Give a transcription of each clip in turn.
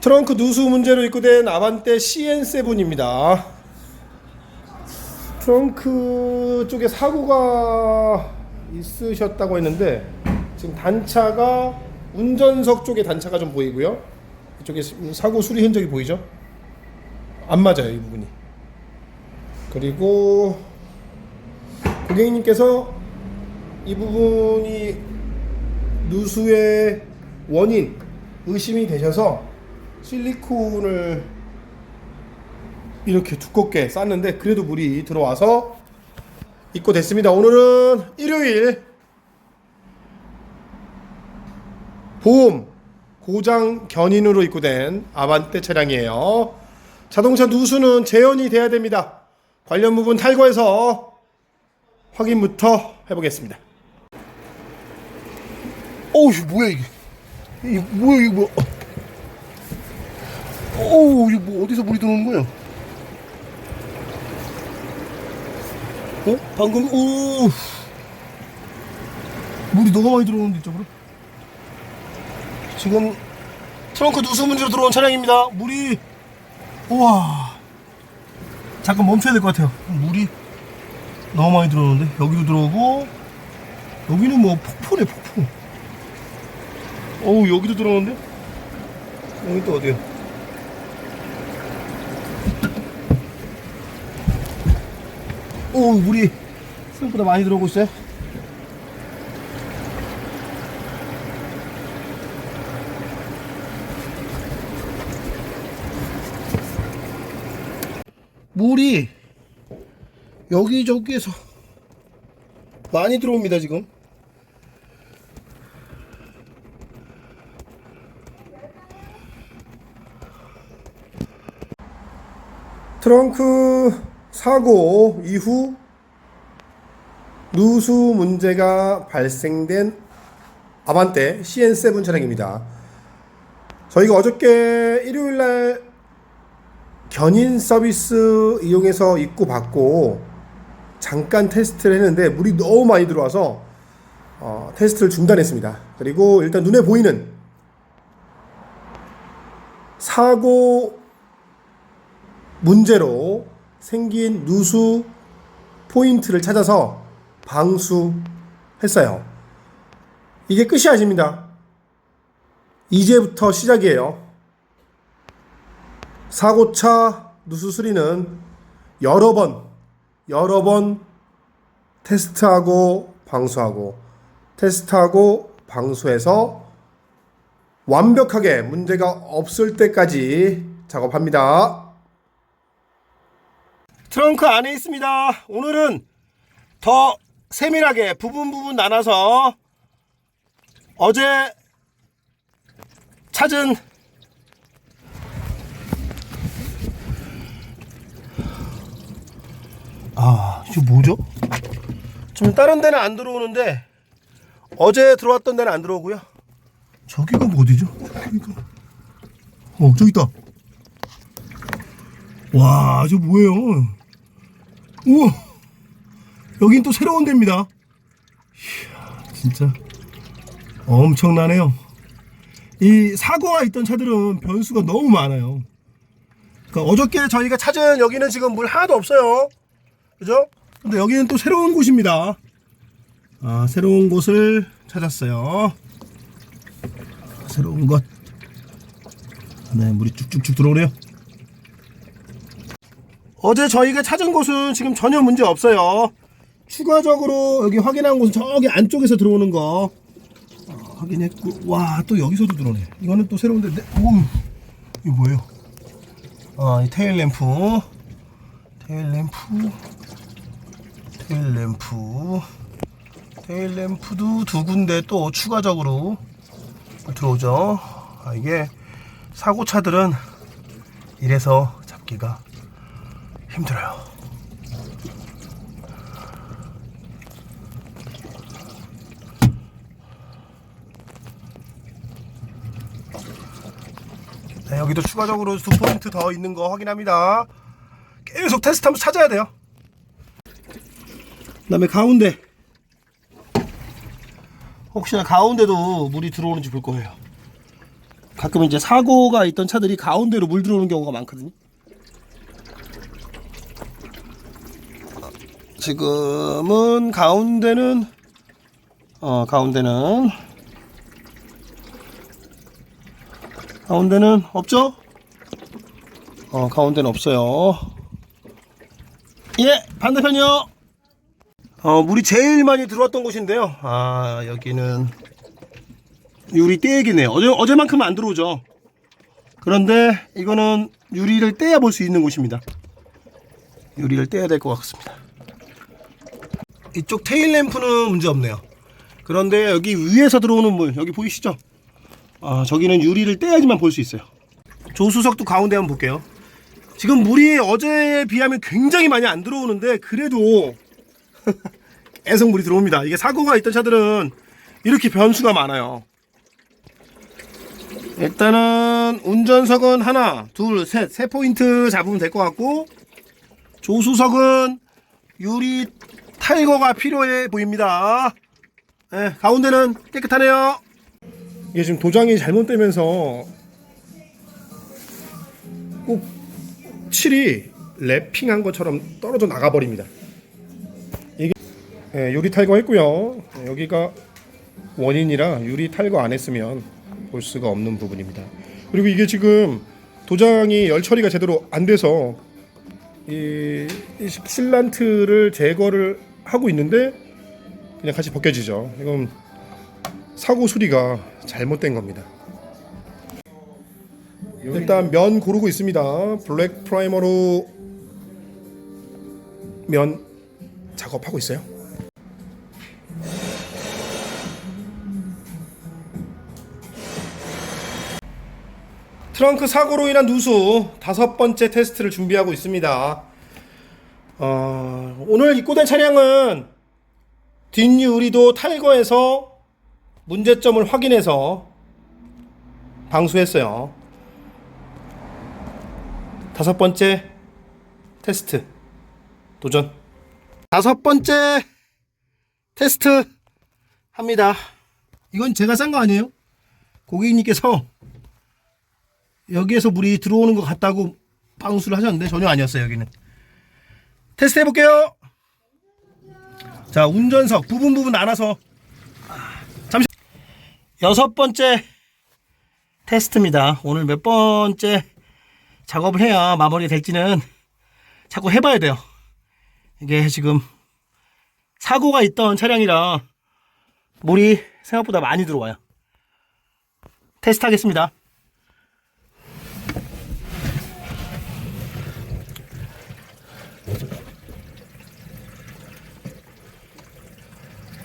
트렁크 누수 문제로 입고된 아반떼 CN7입니다. 트렁크 쪽에 사고가 있으셨다고 했는데 지금 단차가 운전석 쪽에 단차가 좀 보이고요. 이쪽에 사고 수리 흔적이 보이죠? 안 맞아요 이 부분이. 그리고 고객님께서 이 부분이 누수의 원인 의심이 되셔서 실리콘을 이렇게 두껍게 쌌는데 그래도 물이 들어와서 입고 됐습니다. 오늘은 일요일 보험 고장 견인으로 입고된 아반떼 차량이에요. 자동차 누수는 재현이 돼야 됩니다. 관련 부분 탈거해서 확인부터 해보겠습니다. 어우 뭐야 이게? 이게 뭐야 이거 뭐? 어우 이거 뭐 어디서 물이 들어오는 거야? 어? 방금 오! 물이 너무 많이 들어오는데 이쪽으로? 지금 트렁크 누수 문제로 들어온 차량입니다. 물이 우와! 잠깐 멈춰야 될 것 같아요. 물이 너무 많이 들어오는데 여기도 들어오고 여기는 뭐 폭포네 폭포. 어우 여기도 들어오는데? 여기 또 어디야 오 물이 생각보다 많이 들어오고 있어요. 물이 여기저기에서 많이 들어옵니다 지금. 트렁크 사고 이후 누수 문제가 발생된 아반떼 CN7 차량입니다. 저희가 어저께 일요일 날 견인 서비스 이용해서 입고 받고 잠깐 테스트를 했는데 물이 너무 많이 들어와서 어, 테스트를 중단했습니다. 그리고 일단 눈에 보이는 사고 문제로 생긴 누수 포인트를 찾아서 방수했어요. 이게 끝이 아닙니다. 이제부터 시작이에요. 사고차 누수 수리는 여러 번, 여러 번 테스트하고 방수하고 테스트하고 방수해서 완벽하게 문제가 없을 때까지 작업합니다. 트렁크 안에 있습니다. 오늘은 더 세밀하게 부분 부분 나눠서 어제 찾은 아, 이게 뭐죠? 지금 다른 데는 안 들어오는데 어제 들어왔던 데는 안 들어오고요. 저기가 뭐 어디죠? 저기가 어, 저기 있다. 와, 저 뭐예요? 우와, 여긴 또 새로운 데입니다. 이야, 진짜 엄청나네요. 이 사고가 있던 차들은 변수가 너무 많아요. 그러니까 어저께 저희가 찾은 여기는 지금 물 하나도 없어요. 그죠? 근데 여기는 또 새로운 곳입니다. 아, 새로운 곳을 찾았어요. 새로운 곳. 네, 물이 쭉쭉쭉 들어오네요. 어제 저희가 찾은 곳은 지금 전혀 문제 없어요. 추가적으로 여기 확인한 곳은 저기 안쪽에서 들어오는 거 어, 확인했고, 와, 또 여기서도 들어오네. 이거는 또 새로운데, 네, 오, 이거 뭐예요? 아, 이 테일 램프, 테일 램프, 테일 램프, 테일 램프도 두 군데 또 추가적으로 들어오죠. 아, 이게 사고차들은 이래서 잡기가 힘들어요. 네, 여기도 추가적으로 두 포인트 더 있는 거 확인합니다. 계속 테스트 하면서 찾아야 돼요. 그 다음에 가운데 혹시나 가운데도 물이 들어오는지 볼 거예요. 가끔 이제 사고가 있던 차들이 가운데로 물 들어오는 경우가 많거든요. 지금은 가운데는 어 가운데는 가운데는 없죠? 어 가운데는 없어요. 예 반대편이요. 어 물이 제일 많이 들어왔던 곳인데요. 아 여기는 유리 떼기네요. 어제 어제만큼은 안 들어오죠. 그런데 이거는 유리를 떼야 볼 수 있는 곳입니다. 유리를 떼야 될 것 같습니다. 이쪽 테일 램프는 문제 없네요. 그런데 여기 위에서 들어오는 물 여기 보이시죠? 아 저기는 유리를 떼야지만 볼 수 있어요. 조수석도 가운데 한번 볼게요. 지금 물이 어제에 비하면 굉장히 많이 안 들어오는데 그래도 계속 물이 들어옵니다. 이게 사고가 있던 차들은 이렇게 변수가 많아요. 일단은 운전석은 하나, 둘, 셋, 세 포인트 잡으면 될 것 같고 조수석은 유리 탈거가 필요해 보입니다. 네, 가운데는 깨끗하네요. 이게 지금 도장이 잘못되면서 꼭 칠이 랩핑한 것처럼 떨어져 나가 버립니다. 이게 예, 유리 탈거했고요. 예, 여기가 원인이라 유리 탈거 안 했으면 볼 수가 없는 부분입니다. 그리고 이게 지금 도장이 열 처리가 제대로 안 돼서 이, 이 실란트를 제거를 하고 있는데 그냥 같이 벗겨지죠. 이건 사고 수리가 잘못된 겁니다. 일단 면 고르고 있습니다. 블랙 프라이머로 면 작업하고 있어요. 트렁크 사고로 인한 누수 다섯 번째 테스트를 준비하고 있습니다. 어, 오늘 입고된 차량은 뒷유리도 탈거해서 문제점을 확인해서 방수했어요. 다섯 번째 테스트 도전. 다섯 번째 테스트 합니다. 이건 제가 싼거 아니에요? 고객님께서 여기에서 물이 들어오는 것 같다고 방수를 하셨는데 전혀 아니었어요 여기는 테스트 해볼게요. 자 운전석 부분 부분 나눠서. 잠시. 여섯 번째 테스트입니다. 오늘 몇 번째 작업을 해야 마무리 될지는 자꾸 해봐야 돼요. 이게 지금 사고가 있던 차량이라 물이 생각보다 많이 들어와요. 테스트 하겠습니다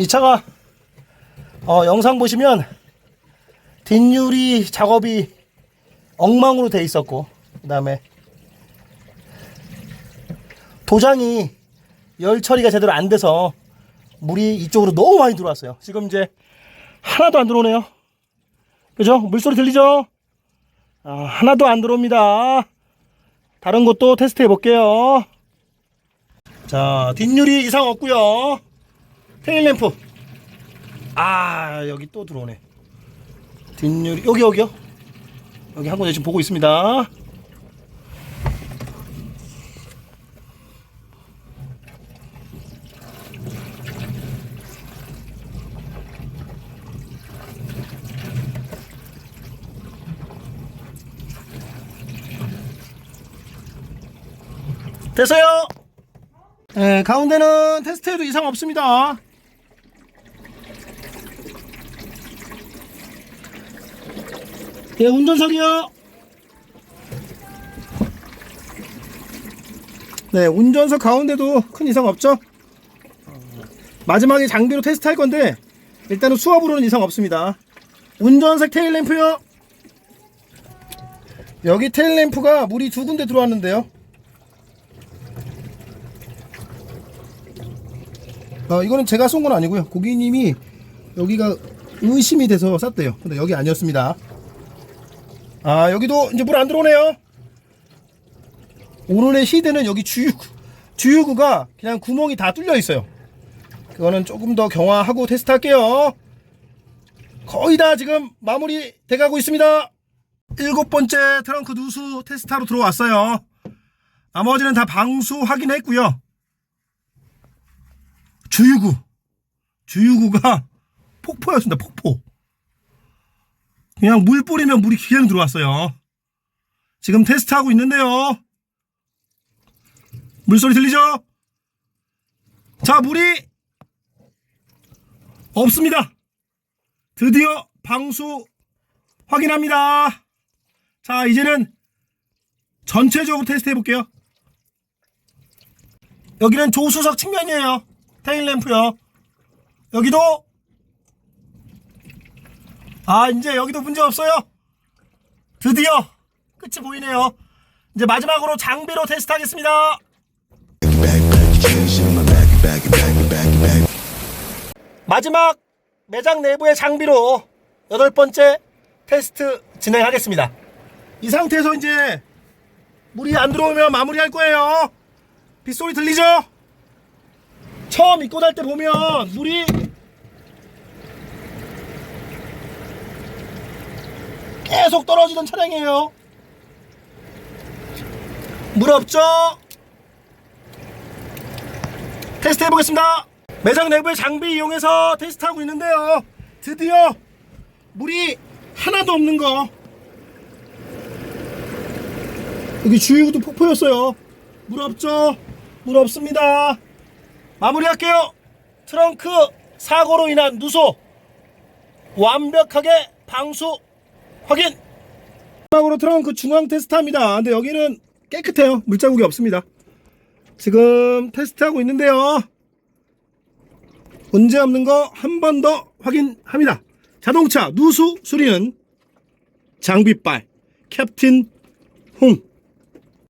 이 차가 어, 영상 보시면 뒷유리 작업이 엉망으로 돼 있었고 그 다음에 도장이 열 처리가 제대로 안 돼서 물이 이쪽으로 너무 많이 들어왔어요. 지금 이제 하나도 안 들어오네요. 그죠? 물소리 들리죠? 아, 하나도 안 들어옵니다. 다른 곳도 테스트 해 볼게요. 자 뒷유리 이상 없고요 테일 램프. 아 여기 또 들어오네. 뒷유리 여기 여기요. 여기 한 군데 지금 보고 있습니다. 됐어요. 네, 가운데는 테스트해도 이상 없습니다. 예, 운전석이요. 네, 운전석 가운데도 큰 이상 없죠? 마지막에 장비로 테스트 할 건데, 일단은 수압으로는 이상 없습니다. 운전석 테일 램프요. 여기 테일 램프가 물이 두 군데 들어왔는데요. 어, 이거는 제가 쏜 건 아니고요. 고객님이 여기가 의심이 돼서 쐈대요. 근데 여기 아니었습니다. 아, 여기도 이제 물 안 들어오네요. 오늘의 히드는 여기 주유구, 주유구가 그냥 구멍이 다 뚫려 있어요. 그거는 조금 더 경화하고 테스트 할게요. 거의 다 지금 마무리 돼가고 있습니다. 일곱 번째 트렁크 누수 테스트하러 들어왔어요. 나머지는 다 방수 확인했고요. 주유구, 주유구가 폭포였습니다. 폭포. 그냥 물 뿌리면 물이 그냥 들어왔어요. 지금 테스트하고 있는데요. 물소리 들리죠? 자, 물이 없습니다. 드디어 방수 확인합니다. 자, 이제는 전체적으로 테스트 해볼게요. 여기는 조수석 측면이에요. 테일램프요. 여기도 아 이제 여기도 문제 없어요. 드디어 끝이 보이네요. 이제 마지막으로 장비로 테스트 하겠습니다. 마지막 매장 내부의 장비로 여덟 번째 테스트 진행하겠습니다. 이 상태에서 이제 물이 안 들어오면 마무리할 거예요. 빗소리 들리죠? 처음 입고 달 때 보면 물이 계속 떨어지던 차량이에요. 물 없죠? 테스트 해보겠습니다. 매장 내부의 장비 이용해서 테스트하고 있는데요. 드디어 물이 하나도 없는 거. 여기 주유구도 폭포였어요. 물 없죠? 물 없습니다. 마무리할게요. 트렁크 사고로 인한 누수 완벽하게 방수 확인. 마지막으로 트렁크 중앙 테스트합니다. 근데 여기는 깨끗해요. 물자국이 없습니다. 지금 테스트하고 있는데요. 문제 없는 거 한 번 더 확인합니다. 자동차 누수 수리는 장비빨 캡틴 홍